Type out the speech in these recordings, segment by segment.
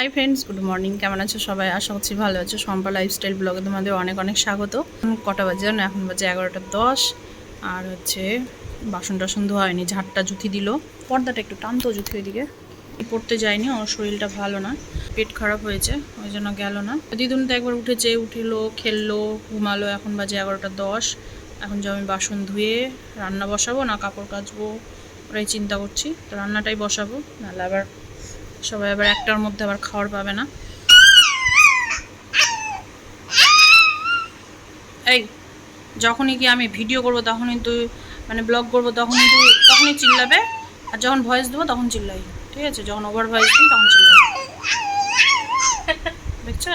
Hi friends good morning কেমন আছো সবাই? আশা করছি ভালো আছো। সম্পা লাইফস্টাইল ব্লগে তোমাদের অনেক অনেক স্বাগত কটা বাজে জানো? এখন বাজে এগারোটা দশ। আর হচ্ছে বাসন টাসন ধোয়া হয়নি, ঝাড়টা জুথি দিল। পর্দাটা একটু টানতো জুথি ওইদিকে। পড়তে যায়নি ওর শরীরটা ভালো না। পেট খারাপ হয়েছে, ওই জন্য গেল না। দিদুন তো একবার উঠেছে, উঠিলো, খেললো, ঘুমালো, এখন বাজে এগারোটা দশ। এখন যে আমি বাসন ধুয়ে রান্না বসাবো না কাপড় কাচবো ওরাই চিন্তা করছি। তো রান্নাটাই বসাবো, নাহলে আবার সবাই আবার একটার মধ্যে আবার খাওয়ার পাবে না। এই যখনই কি আমি ভিডিও করব তখনই তুই মানে ব্লগ করব তখনই তুই তখনই চিল্লাবে। আর যখন ভয়েস দেবো তখন চিল্লাই। ঠিক আছে? যখন ওভার ভয়েস দিই তখন চিল্লাই। দেখছ?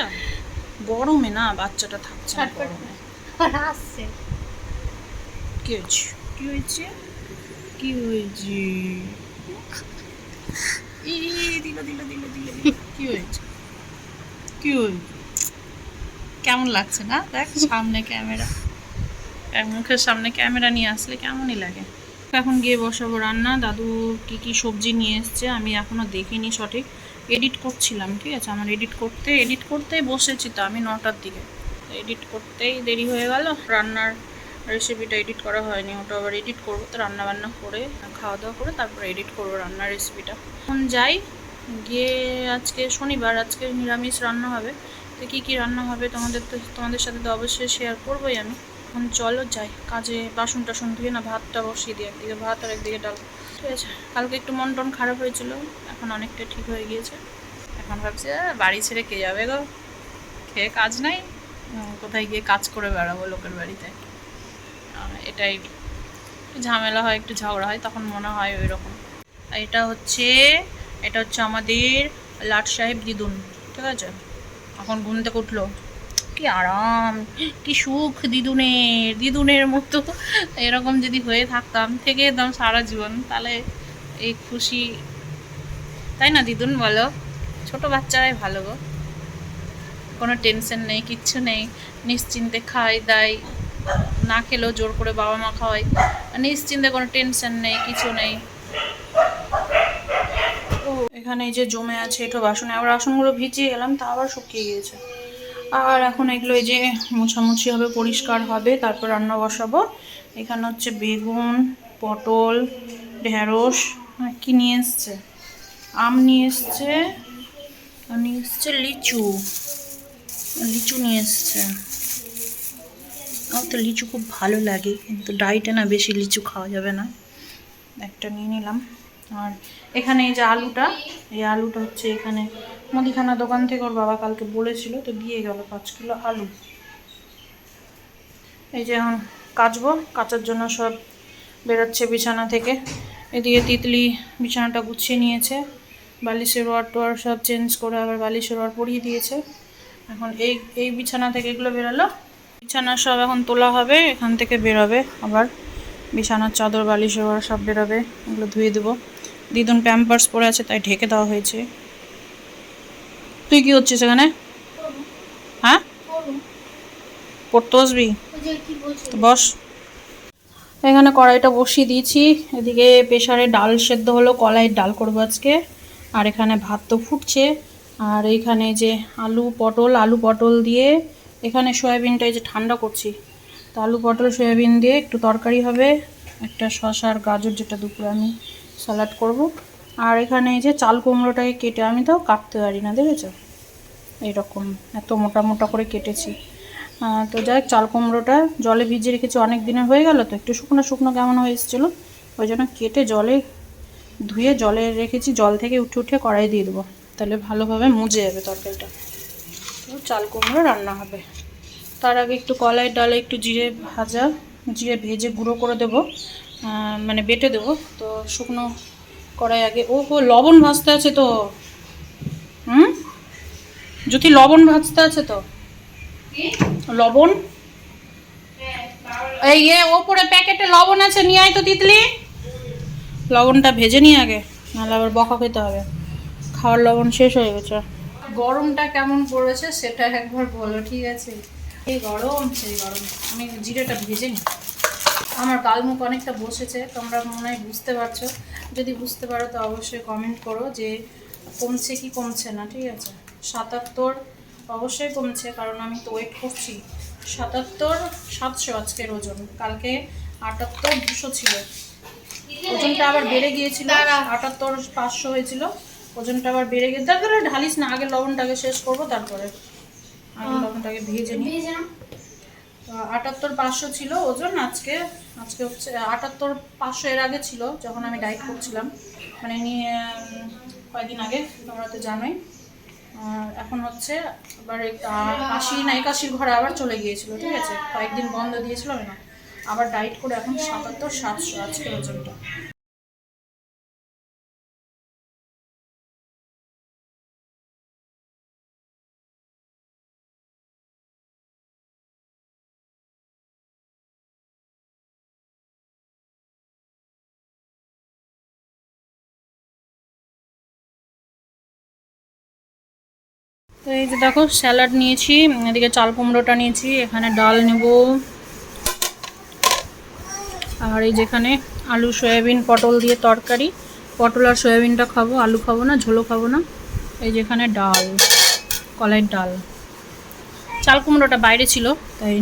গরমে না বাচ্চাটা থাকছে গরমে। কি হয়েছে? কি হয়েছে? কি হয়েছে? কেমন লাগছে না? দেখ, সামনে ক্যামেরা। মুখের সামনে ক্যামেরা নিয়ে আসলে কেমনই লাগে। এখন গিয়ে বসাবো রান্না। দাদু কি কি সবজি নিয়ে এসছে আমি এখনও দেখিনি সঠিক। এডিট করছিলাম, ঠিক আছে? আমার এডিট করতে, এডিট করতেই বসেছি তো আমি নটার দিকে। এডিট করতেই দেরি হয়ে গেল। রান্নার রেসিপিটা এডিট করা হয়নি, ওটা আবার এডিট করব, তো রান্না বান্না করে খাওয়া দাওয়া করে তারপর এডিট করব রান্নার রেসিপিটা এখন যাই, গিয়ে আজকে শনিবার, আজকে নিরামিষ রান্না হবে। তো কী কী রান্না হবে তোমাদের তো, তোমাদের সাথে তো অবশ্যই শেয়ার করবোই আমি। এখন চলো যাই, কাজে বাসন টাসন ধুয়ে না ভাতটা বসিয়ে দিই, একদিকে ভাত আর একদিকে ডাল। ঠিক আছে, কালকে একটু মন টন খারাপ হয়েছিল, এখন অনেকটা ঠিক হয়ে গিয়েছে। এখন ভাবছি বাড়ি ছেড়ে কে যাবে গো? খেয়ে কাজ নাই? কোথায় গিয়ে কাজ করে বেড়াবো লোকের বাড়িতে? এটাই ঝামেলা হয়, একটু ঝগড়া হয়, তখন মনে হয় ওই রকম এটা হচ্ছে এটা হচ্ছে আমাদের লাট সাহেব দিদুন, ঠিক আছে? এখন ঘুম থেকে উঠল। কি আরাম, কি সুখ দিদুনের দিদুনের মতো। এরকম যদি হয়ে থাকতাম, থেকে একদম সারা জীবন, তাহলে এই খুশি। তাই না দিদুন বলো? ছোট বাচ্চারাই ভালো গো। কোনো টেনশন নেই, কিচ্ছু নেই, নিশ্চিন্তে খাই দাই না খেলেও জোর করে বাবা মা খাওয়াই। নিশ্চিন্তে কোনো টেনশন নেই, কিছু নেই। এখানে এই যে জমে আছে একটু বাসনে, আবার বাসনগুলো ভিজিয়ে গেলাম তা আবার শুকিয়ে গিয়েছে। আর এখন এগুলো এই যে মোছামুছি হবে, পরিষ্কার হবে, তারপর রান্না বসাবো। এখানে হচ্ছে বেগুন, পটল, ঢেঁড়স কি নিয়ে এসছে? আম নিয়ে এসছে নিয়ে এসছে লিচু। লিচু নিয়ে এসছে। আমার তো লিচু খুব ভালো লাগে, কিন্তু ডাইটে না বেশি লিচু খাওয়া যাবে না। একটা নিয়ে নিলাম। আর এখানে এই যে আলুটা, এই আলুটা হচ্ছে এখানে মুদিখানা দোকান থেকে ওর বাবা কালকে বলেছিল, তো দিয়ে গেল পাঁচ কিলো আলু। এই যে এখন কাচবো, কাচার জন্য সব বেরোচ্ছে বিছানা থেকে। এদিকে তিতলি বিছানাটা গুছিয়ে নিয়েছে, বালিশের ওয়ার টোয়ার সব চেঞ্জ করে আবার বালিশের ওয়ার পরিয়ে দিয়েছে। এখন এই এই বিছানা থেকে এগুলো বেরোলো বিছানা সব এখন তোলা হবে, এখান থেকে বেরোবে আবার। বিছানার চাদর বালিশের ওয়ার সব বেরোবে, এগুলো ধুয়ে দেবো। দিদুন প্যাম্পার্স পরে আছে, তাই ঢেকে দেওয়া হয়েছে। তুই কি হচ্ছিস এখানে? হ্যাঁ? পড়তে বসবি? বস। এখানে কড়াইটা বসিয়ে দিয়েছি, এদিকে প্রেশারে ডাল সেদ্ধ হলো, কলাইয়ের ডাল করব আজকে। আর এখানে ভাত তো ফুটছে। আর এইখানে যে আলু পটল আলু পটল দিয়ে এখানে সয়াবিনটা এই যে ঠান্ডা করছি। তো আলু পটল সয়াবিন দিয়ে একটু তরকারি হবে একটা শসা আর গাজর যেটা দুপুরে আমি স্যালাড করব। আর এখানে এই যে চাল কুমড়োটাকে কেটে আমি তো কাটতে পারি না দেখেছ? এইরকম এত মোটা মোটা করে কেটেছি। তো যাই হোক, চাল কুমড়োটা জলে ভিজিয়ে রেখেছি অনেক দিনের হয়ে গেল তো একটু শুকনো শুকনো কেমন হয়ে এসেছিল ওই জন্য কেটে জলে ধুয়ে জলে রেখেছি জল থেকে উঠে উঠে কড়াই দিয়ে দেবো। তাহলে ভালোভাবে মুজে যাবে তরকারিটা। চাল কুমড়ো রান্না হবে। তার আগে একটু কলাই ডালে, একটু জিরে ভাজা, জিরে ভেজে গুঁড়ো করে দেবো মানে বেটে দেবো। তো শুকনো কড়াই আগে ও ও লবণ ভাজতে আছে তো। হুম? যদি লবণ ভাজতে আছে তো? লবণ? এই ইয়ে ওপরে প্যাকেটে লবণ আছে, নিয়ে আয় তো তিতলি। লবণটা ভেজে নিয়ে আগে, নাহলে আবার বকা খেতে হবে। খাওয়ার লবণ শেষ হয়ে গেছে। গরমটা কেমন পড়েছে সেটা একবার বলো ঠিক আছে? এই গরম সেই গরম। আমি জিরেটা ভেজে নিই। আমার গালমুখ অনেকটা বসেছে তোমরা মনে হয় বুঝতে পারছ। যদি বুঝতে পারো তো অবশ্যই কমেন্ট করো যে কমছে কি কমছে না ঠিক আছে? সাতাত্তর অবশ্যই কমছে কারণ আমি তো ওয়েট করছি। সাতাত্তর সাতশো আজকের ওজন। কালকে আটাত্তর দুশো ছিল। ওজনটা আবার বেড়ে গিয়েছিল আটাত্তর পাঁচশো হয়েছিল। ওজনটা আবার বেড়ে গেছে। তারপরে ঢালিস না আগে লবণটাকে শেষ করব তারপরে আগে লবণটাকে ভেজে নিই। আটাত্তর পাঁচশো ছিল ওজন আজকে। আজকে হচ্ছে আটাত্তর পাঁচশো এর আগে ছিল যখন আমি ডায়েট করছিলাম। মানে নিয়ে কয়েকদিন আগে তোমরা তো জানোই। এখন হচ্ছে আবার আশি না একাশির ঘরে আবার চলে গিয়েছিল ঠিক আছে? কয়েকদিন বন্ধ দিয়েছিল না। আবার ডায়েট করে এখন সাতাত্তর সাতশো আজকের ওজনটা। তো এই যে দেখো, স্যালাড নিয়েছি, এদিকে চাল কুমড়োটা নিয়েছি, এখানে ডাল নেব। আর এই যেখানে আলু, সয়াবিন, পটল দিয়ে তরকারি, পটল আর সয়াবিনটা খাব, আলু খাব না ঝোলো খাব না। এই যেখানে ডাল, কলাইয়ের ডাল। চাল কুমড়োটা বাইরে ছিল, তাই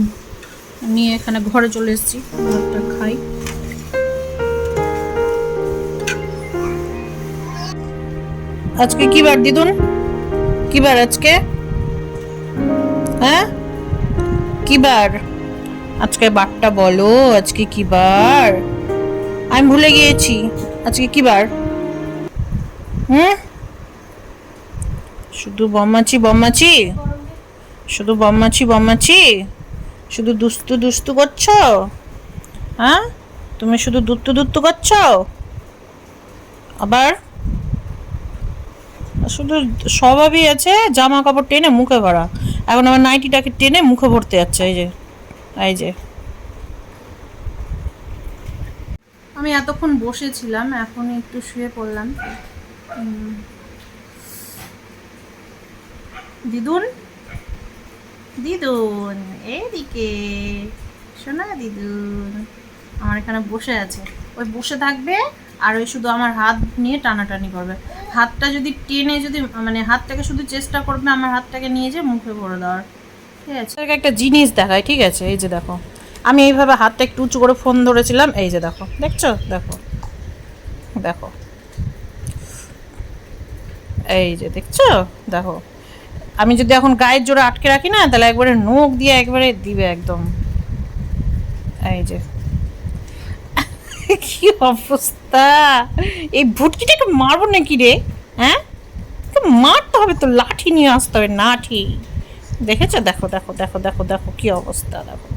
নিয়ে এখানে ঘরে চলে এসেছি খাই। আজকে কি বার দিদুন? কি বার আজকে? হ্যাঁ? কি বার আজকে বারটা বলো, আজকে কি বার আমি ভুলে গিয়েছি, আজকে কি বার হুম? শুধু বম্মাচি বম্মাচি শুধু বম্মাচি বম্মাচি শুধু দুস্তু দুস্তু করছ? হ্যাঁ? তুমি শুধু দুত্তু দুত্তু করছ? আবার? শুধু স্বভাবই আছে জামা কাপড় টেনে মুখে ভরা। এখন আমার নাইটিটাকে টেনে মুখে ভরতে যাচ্ছে, এই যে এই যে। আমি এতক্ষণ বসেছিলাম, এখন একটু শুয়ে পড়লাম। দিদুন? দিদুন, এদিকে শোনা দিদুন। আমার এখানে বসে আছে। ওই বসে থাকবে? আর ওই শুধু আমার হাত নিয়ে টানাটানি করবে। হাতটা যদি টেনে যদি মানে হাতটাকে শুধু চেষ্টা করবে আমার হাতটাকে নিয়ে যে মুখে ভরে দেওয়ার। ঠিক আছে? একটা জিনিস দেখায় ঠিক আছে? এই যে দেখো। আমি এইভাবে হাতটা একটু উঁচু করে ফোন ধরেছিলাম, এই যে দেখো। দেখছ? দেখো। দেখো। এই যে দেখছ? দেখো। আমি যদি এখন গায়ের জোরে আটকে রাখি না, তাহলে একবারে নখ দিয়ে একবারে দিবে একদম। এই যে। কি অবস্থা? এই ভুটকিটাকে মারবো নাকি রে? হ্যাঁ? মারতে হবে তো, লাঠি নিয়ে আসতে হবে, লাঠি। দেখেছ? দেখো দেখো দেখো দেখো দেখো, কি অবস্থা, দেখো।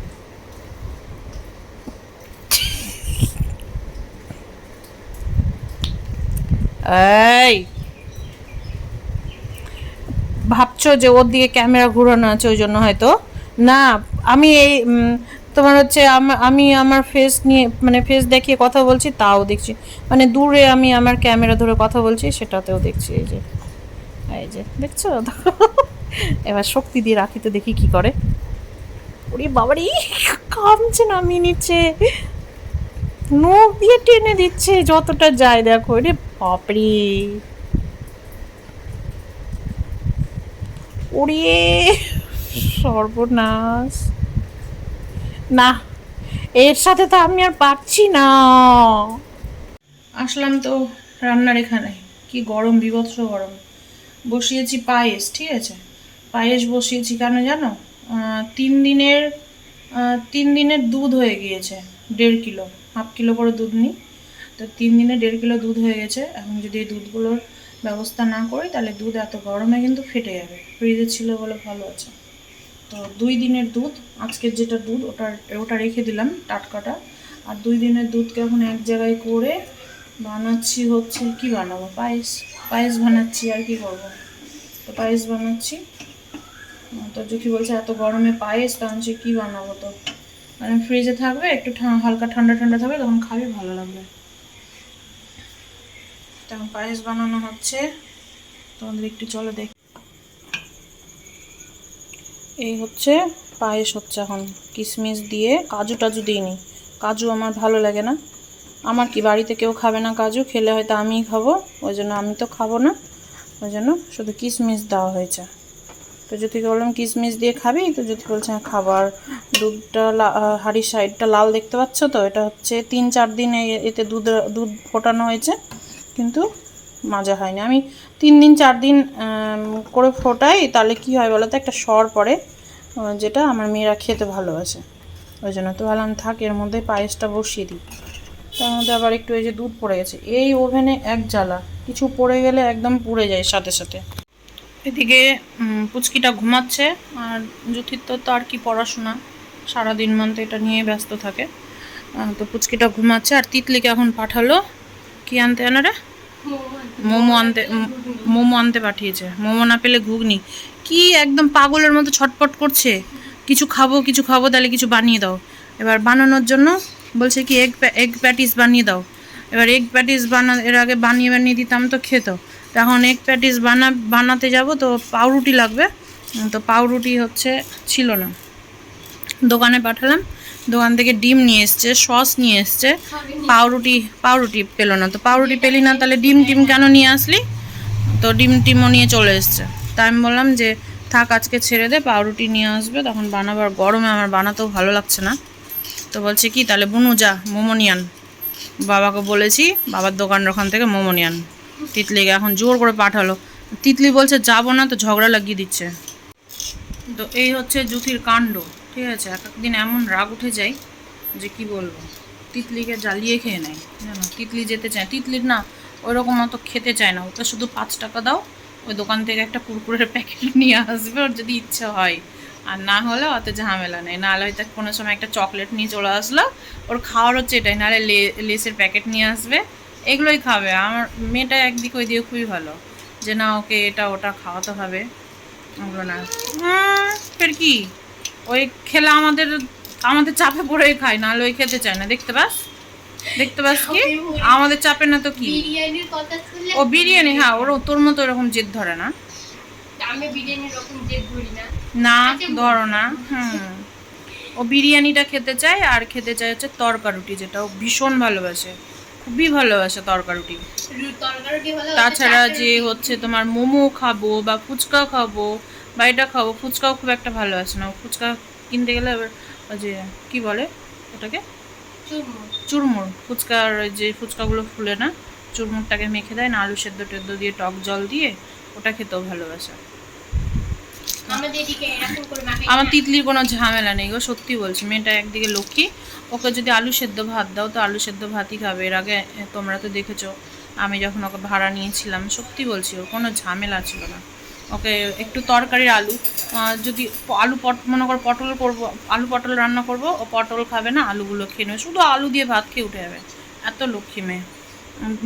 এই! ভাবছ যে ওর দিকে ক্যামেরা ঘুরানো আছে, ওই জন্য হয়তো? না, আমি এই তোমার হচ্ছে আম- আমি আমার ফেস নিয়ে মানে ফেস দেখিয়ে কথা বলছি, তাও দেখছি। মানে দূরে আমি আমার ক্যামেরা ধরে কথা বলছি, সেটাতেও দেখছি এই যে। এই যে, দেখছ? এবার শক্তি দিয়ে রাখি তো দেখি কি করে। ওরে বাবারি কামছে নামিয়ে নিচ্ছে। নখ দিয়ে টেনে দিচ্ছে, যতটা যায় দেখো। রে বাপরে। ওরে সর্বনাশ। না, এর সাথে তো আমি আর পারছি না। আসলাম তো রান্নার এখানে। কি গরম, বিভৎস গরম। বসিয়েছি পায়েস, ঠিক আছে? পায়েস বসিয়েছি কেন জানো? তিন দিনের তিন দিনের দুধ হয়ে গিয়েছে, দেড় কিলো। হাফ কিলো করে দুধ নিই। তো তিন দিনে দেড় কিলো দুধ হয়ে গেছে। এখন যদি এই দুধগুলোর ব্যবস্থা না করি, তাহলে দুধ এত গরমে কিন্তু ফেটে যাবে। ফ্রিজে ছিল বলে ভালো আছে। তো দুই দিনের দুধ, আজকের যেটা দুধ ওটা ওটা রেখে দিলাম টাটকাটা। আর দুই দিনের দুধকে এখন এক জায়গায় করে বানাচ্ছি হচ্ছে, কি বানাবো? পায়েস পায়েস বানাচ্ছি আর কি করব? তো পায়েস বানাচ্ছি। তো জুকি বলছে, এত গরমে পায়েস তখন সে কী বানাবো তো? মানে ফ্রিজে থাকবে, একটু হালকা ঠান্ডা ঠান্ডা থাকবে, তখন খাবি, ভালো লাগবে। তখন পায়েস বানানো হচ্ছে। তোমাদের একটু চলো দেখ। এই হচ্ছে পায়েস হচ্ছে এখন। কিশমিশ দিয়ে কাজু টাজু দিইনি। কাজু আমার ভালো লাগে না। আমার কি বাড়িতে কেউ খাবে না কাজু? খেলে হয়তো আমিই খাব। ওই জন্য আমি তো খাব না। ওই জন্য শুধু কিশমিশ দেওয়া হয়েছে। তো জ্যোতিকে বললাম কিশমিশ দিয়ে খাবি? তো জ্যোতি বলছে হ্যাঁ খাবার দুধটা হাঁড়ির সাইডটা লাল দেখতে পাচ্ছ তো? এটা হচ্ছে তিন চার দিন এতে দুধ দুধ ফোটানো হয়েছে। কিন্তু মাজা হয়নি। আমি তিন দিন, চার দিন করে ফোটাই, তাহলে কি হয় বলো তো একটা সর পড়ে যেটা আমার মেয়েরা খেতে ভালোবাসে। ওই জন্য তো ভাবলাম, থাক, এর মধ্যে পায়েসটা বসিয়ে দিই। তার মধ্যে আবার একটু এই যে দুধ পড়ে গেছে, এই ওভেনে এক জ্বালা, কিছু পড়ে গেলে একদম পুড়ে যায় সাথে সাথে। এদিকে পুচকিটা ঘুমাচ্ছে, আর জ্যোতির তো আর কি পড়াশোনা, সারাদিন মন্তে এটা নিয়ে ব্যস্ত থাকে। তো পুচকিটা ঘুমাচ্ছে, আর তিতলিকে এখন পাঠালো, কি আনতে আনা রে মোমো আনতে মোমো আনতে পাঠিয়েছে। মোমো না পেলে ঘুগনি। কি একদম পাগলের মতো ছটপট করছে? কিছু খাব কিছু খাব, তাহলে কিছু বানিয়ে দাও। এবার বানানোর জন্য বলছে কি এগ এগ প্যাটিস বানিয়ে দাও। এবার এগ প্যাটিস বানা, এর আগে বানিয়ে বানিয়ে দিতাম তো খেত। এখন এগ প্যাটিস বানা, বানাতে যাব তো পাউরুটি লাগবে। তো পাউরুটি হচ্ছে, ছিল না। দোকানে পাঠালাম। দোকান থেকে ডিম নিয়ে এসছে, সস নিয়ে এসছে। পাউরুটি পাউরুটি পেল না। তো পাউরুটি পেলি না, তাহলে ডিম টিম কেন নিয়ে আসলি? তো ডিম টিমও নিয়ে চলে এসছে। তাই আমি বললাম যে, থাক, আজকে ছেড়ে দে, পাউরুটি নিয়ে আসবে। তখন বানাবার গরমে আমার বানাতেও ভালো লাগছে না। তো বলছে কি, তাহলে বুনু যা, মোমো নিয়ে আন। বাবাকে বলেছি, বাবার দোকানের ওখান থেকে মোমো নিয়ে আন। তিতলিকে এখন জোর করে পাঠালো। তিতলি বলছে, যাব না, তো ঝগড়া লাগিয়ে দিচ্ছে। তো এই হচ্ছে জুথির কাণ্ড। ঠিক আছে? এক একদিন এমন রাগ উঠে যায় যে কি বলব? তিতলিকে জ্বালিয়ে খেয়ে নেয়। জানো তিতলি যেতে চায়। তিতলির না ওই রকম অত খেতে চায় না। ওটা শুধু পাঁচ টাকা দাও ওই দোকান থেকে একটা কুরকুরের প্যাকেট নিয়ে আসবে ওর যদি ইচ্ছা হয়। আর না হলে অত ঝামেলা নেই। নাহলে হয়তো কোনো সময় একটা চকলেট নিয়ে চলে আসলো ওর খাওয়ার হচ্ছে এটাই নাহলে লেসের প্যাকেট নিয়ে আসবে এগুলোই খাবে। আমার মেয়েটা একদিক ওই দিকে খুবই ভালো। যে না ওকে এটা ওটা খাওয়াতে হবে। ওগুলো না। উম, ফের কি? ওই খেলা আমাদের আমাদের চাপে পড়েই খায় নাহলে ওই খেতে চায় না। দেখতে পাস? দেখতে পাস কি? আমাদের চাপে না তো কি? ও বিরিয়ানি হ্যাঁ ওর তোর মতো এরকম জেদ ধরে না। আমি জেদ ধরি না। না ধরো না হুম। ও বিরিয়ানিটা খেতে চায় আর খেতে চায় হচ্ছে তরকা রুটি যেটা ও ভীষণ ভালোবাসে। খুবই ভালোবাসে তরকা রুটি তাছাড়া যে হচ্ছে তোমার মোমো খাব বা ফুচকা খাব বা এটা খাব। ফুচকাও খুব একটা ভালো আছে না। ও ফুচকা কিনতে গেলে এবার ওই যে কি বলে ওটাকে? চুরমুর। ফুচকার ওই যে ফুচকাগুলো ফুলে না চুরমুরটাকে মেখে দেয় না আলু সেদ্ধ টেদ্ধ দিয়ে টক জল দিয়ে ওটা খেতেও ভালোবাসে। আমার তিতলির কোনো ঝামেলা নেই গো সত্যি বলছি। মেয়েটা একদিকে লক্ষ্মী ওকে যদি আলু সেদ্ধ ভাত দাও তো আলু সেদ্ধ ভাতই খাবে। এর আগে তোমরা তো দেখেছ আমি যখন ওকে ভাড়া নিয়েছিলাম সত্যি বলছি ওর কোনো ঝামেলা ছিল না। ওকে একটু তরকারির আলু। যদি আলু পট মনে কর পটল করব আলু পটল রান্না করব ও পটল খাবে না আলুগুলো খেয়ে নেবে। শুধু আলু দিয়ে ভাত খেয়ে উঠে যাবে। এত লক্ষ্মী মেয়ে।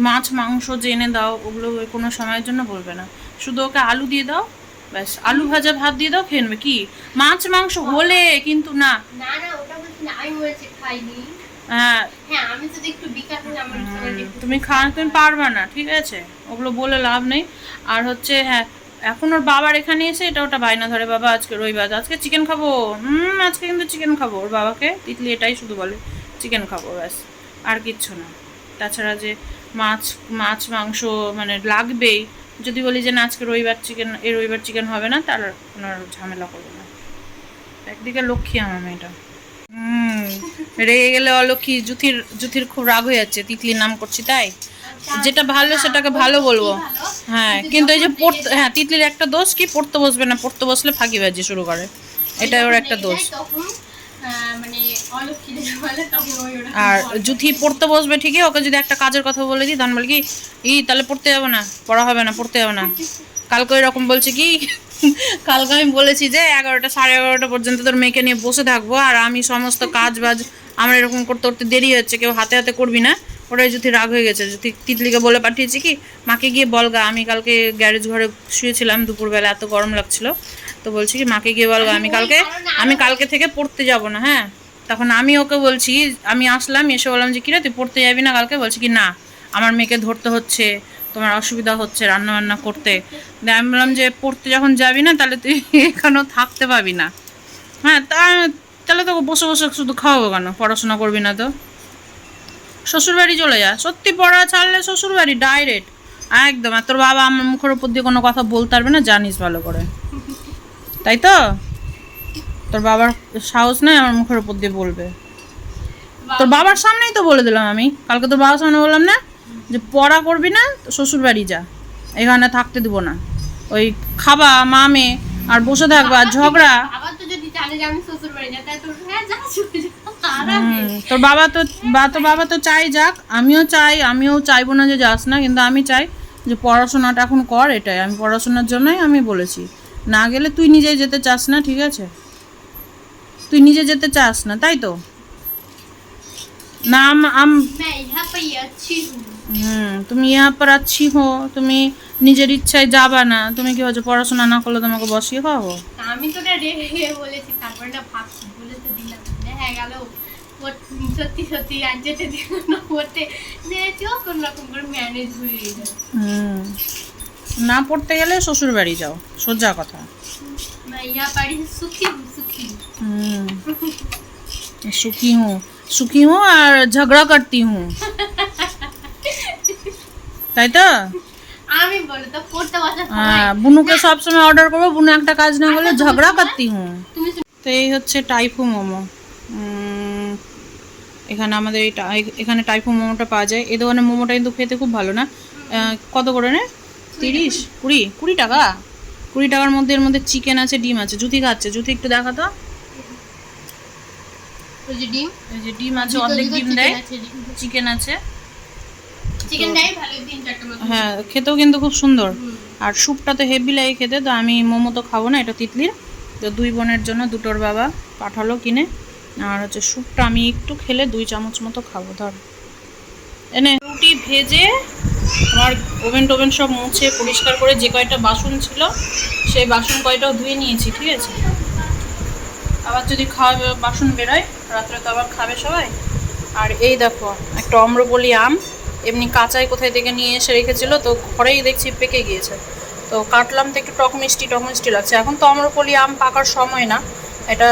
মাছ মাংস জেনে দাও ওগুলো কোনো সময়ের জন্য বলবে না। শুধু ওকে আলু দিয়ে দাও ব্যাস। আলু ভাজা ভাত দিয়ে দাও খেয়ে নেবে। কি? মাছ মাংস হলে কিন্তু না। হ্যাঁ। হ্যাঁ তুমি খাওয়া তুমি পারবে না ঠিক আছে? ওগুলো বলে লাভ নেই। আর হচ্ছে হ্যাঁ এখন ওর বাবার এখানে এসে এটা ওটা বায়না ধরে, বাবা, আজকে রবিবার, আজকে চিকেন খাব। হুম, আজকে কিন্তু চিকেন খাব। ওর বাবাকে তিতলি এটাই শুধু বলে চিকেন খাব, ব্যাস, আর কিচ্ছু না। তাছাড়া যে মাছ মাছ, মাংস মানে লাগবেই, যদি বলি যে না, আজকে রবিবার চিকেন এই রবিবার চিকেন হবে না, তার কোনো ঝামেলা করবে না। একদিকে লক্ষ্মী আমার মেয়েটা। হুম, রেগে গেলে অলক্ষী, জুথির জুথির খুব রাগ হয়ে যাচ্ছে, তিতলির নাম করছি তাই? যেটা ভালো সেটাকে ভালো বলব। হ্যাঁ কিন্তু এই যে পড়তে হ্যাঁ তিতলির একটা দোষ কি? পড়তে বসবে না পড়তে বসলে ফাঁকি ফাঁকিবাজি শুরু করে। এটা ওর একটা দোষ। মানে আর জুথি পড়তে বসবে ঠিকই ওকে যদি একটা কাজের কথা বলে দিই তখন বলে কি ই তাহলে পড়তে যাব না পড়া হবে না পড়তে যাব না। কালকে এরকম বলছে কি কালকে আমি বলেছি যে এগারোটা সাড়ে এগারোটা পর্যন্ত তোর মেয়েকে নিয়ে বসে থাকব আর আমি সমস্ত কাজ বাজ আমার এরকম করতে করতে দেরি হচ্ছে কেউ হাতে হাতে করবি না। ওটাই যদি রাগ হয়ে গেছে যদি তিতলিকে বলে পাঠিয়েছি কি মাকে গিয়ে বলগা আমি কালকে গ্যারেজ ঘরে শুয়েছিলাম দুপুরবেলা এত গরম লাগছিল তো বলছি কি মাকে গিয়ে বলগা আমি কালকে আমি কালকে থেকে পড়তে যাব না হ্যাঁ? তখন আমি ওকে বলছি আমি আসলাম এসে বললাম যে কিরে তুই পড়তে যাবি না কালকে? বলছি কি না আমার মেয়েকে ধরতে হচ্ছে তোমার অসুবিধা হচ্ছে রান্না বান্না করতে। দিয়ে আমি বললাম যে পড়তে যখন যাবি না তাহলে তুই এখানেও থাকতে পাবি না। হ্যাঁ তা তাহলে তো বসে বসে শুধু খাওয়াবো কেন? পড়াশোনা করবি না তো? শ্বশুরবাড়ি চলে যা সত্যি পড়া ছাড়লে শ্বশুরবাড়ি ডাইরেক্ট একদম, আর তোর বাবা আমার মুখের উপর দিয়ে কোনো কথা বলতে পারবে না, জানিস ভালো করে। তাই তো? তোর বাবার সাহস নেই আমার মুখের উপর দিয়ে বলবে। তোর বাবার সামনেই তো বলে দিলাম আমি। কালকে তোর বাবার সামনে বললাম না যে পড়া করবি না, তো শ্বশুর বাড়ি যা। এখানে থাকতে দিব না। ওই খাবা, মামে, আর বসে থাকবা, আর ঝগড়া। হ্যাঁ তোর বাবা তো বা তোর বাবা তো চাই যাক আমিও চাই আমিও চাইব না যে যাস না কিন্তু আমি চাই যে পড়াশোনাটা এখন কর এটাই আমি পড়াশোনার জন্যই আমি বলেছি। না গেলে তুই নিজে যেতে চাস না ঠিক আছে? তুই নিজে যেতে চাস না তাই তো? না আম আম তুমি ইয়া পর আছি হো তুমি নিজের ইচ্ছায় যাবা না। তুমি কি হচ্ছে পড়াশোনা না করলে তোমাকে বসিয়ে খাওয়াবো? আমি তো রেডি বলেছি তারপরে না ভাবছি বলে তো দিলাম। হ্যাঁ গেল সত্যি সত্যি আর যেতে দিল না পড়তে যেহেতু কোন রকম করে ম্যানেজ হয়ে যায় না পড়তে গেলে শ্বশুর বাড়ি যাও সোজা কথা। সুখী সুখী। সুখী হুঁ সুখী হুঁ আর ঝগড়া করতি হুঁ তাই তো? আমি বলে তো পড়তে বসা হ্যাঁ বুনুকে সবসময় অর্ডার করব বুনু একটা কাজ না করলে ঝগড়া করতি হুঁ তুমি তো এই হচ্ছে টাইফু মোমো। এখানে আমাদের এই এখানে টাইফু মোমোটা পাওয়া যায়। এই দোকানের মোমোটা কিন্তু খেতে খুব ভালো না? কত করে নে? তিরিশ? কুড়ি? কুড়ি টাকা? কুড়ি টাকার মধ্যে এর মধ্যে চিকেন আছে ডিম আছে। জুতি খাচ্ছে জুতি একটু দেখা তো। ডিম। ডিম আছে অর্ধেক ডিম দেয়। চিকেন আছে চিকেন দেয় ভালো তিন চারটে মতো হ্যাঁ খেতেও কিন্তু খুব সুন্দর। আর স্যুপটা তো হেভি লাগে খেতে তো আমি মোমো তো খাব না এটা তিতলির। তো দুই বোনের জন্য দুটোর বাবা পাঠালো কিনে। আর হচ্ছে স্যুপটা আমি একটু খেলে দুই চামচ মতো খাব ধর। এনে রুটি ভেজে আমার ওভেন টোভেন সব মুছে পরিষ্কার করে যে কয়টা বাসন ছিল সেই বাসন কয়টাও ধুয়ে নিয়েছি ঠিক আছে? আবার যদি খাওয়া বাসন বেরোয় রাত্রে তো আবার খাবে সবাই। আর এই দেখো একটা অম্রপলি আম। এমনি কাঁচাই কোথায় থেকে নিয়ে এসে রেখেছিল, তো ঘরেই দেখছি পেকে গিয়েছে। তো কাটলাম তো একটু টক মিষ্টি টক মিষ্টি লাগছে। এখন তো অম্রপলি আম পাকার সময় না। এটা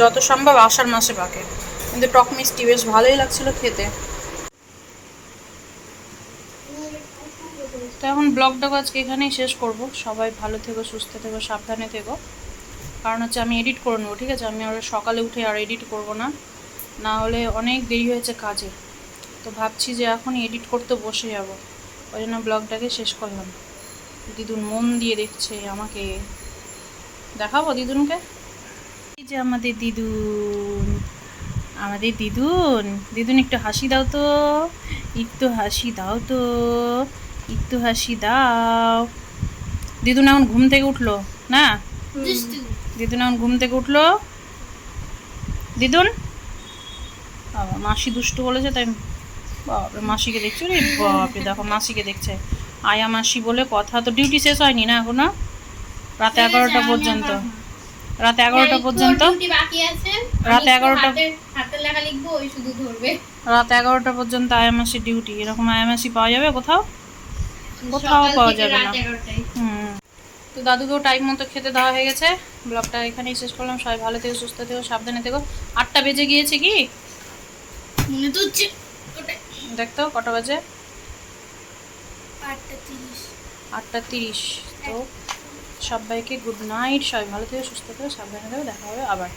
যত সম্ভব আষাঢ় মাসে পাকে। কিন্তু টক মিষ্টি বেশ ভালোই লাগছিল খেতে। তো এখন ব্লগটাকে আজকে এখানেই শেষ করব। সবাই ভালো থেকো, সুস্থ থেকো, সাবধানে থেকো। কারণ হচ্ছে আমি এডিট করে নেব, ঠিক আছে? আমি আর সকালে উঠে আর এডিট করব না। না হলে অনেক দেরি হয়েছে কাজে। তো ভাবছি যে এখন এডিট করতে বসে যাব। ওই জন্য ব্লগটাকে শেষ করলাম। দিদুন মন দিয়ে দেখছে আমাকে। দেখাবো দিদুনকে? এই যে আমাদের দিদুন। আমাদের দিদুন। দিদুন, একটু হাসি দাও তো। একটু হাসি দাও তো। একটু হাসি দাও। দিদুন এখন ঘুম থেকে উঠল, না? দিদুন এখন ঘুম থেকে উঠল। দিদুন? মাসি দুষ্টু বলেছে তাই বাবা মাসিকে দেখছ রে? বাপরে দেখো মাসিকে দেখছে। আয়া মাসি বলে কথা তো ডিউটি শেষ হয়নি না এখনও? রাত এগারোটা পর্যন্ত। রাত এগারোটা পর্যন্ত? রাত আমি একটু 11টা হাতের- হাতের লেখা লিখব ওই শুধু ধরবে। রাত এগারোটা পর্যন্ত আয়া মাসির ডিউটি এরকম আয়া মাসি পাওয়া যাবে কোথাও? কোথাও পাওয়া যাবে না। হুম। তো দাদুকেও টাইম মতো খেতে দেওয়া হয়ে গেছে। ব্লগটা এখানেই শেষ করলাম। সবাই ভালো থেকো সুস্থ থেকো সাবধানে থেকো। আটটা বেজে গিয়েছে কি? মনে তো হচ্ছে দেখতো কটা বাজে? আটটা তিরিশ। আটটা তিরিশ। তো সবাইকে গুড নাইট সবাই ভালো থেকে সুস্থ থেকো সাবধানে থেকো দেখা হবে আবার।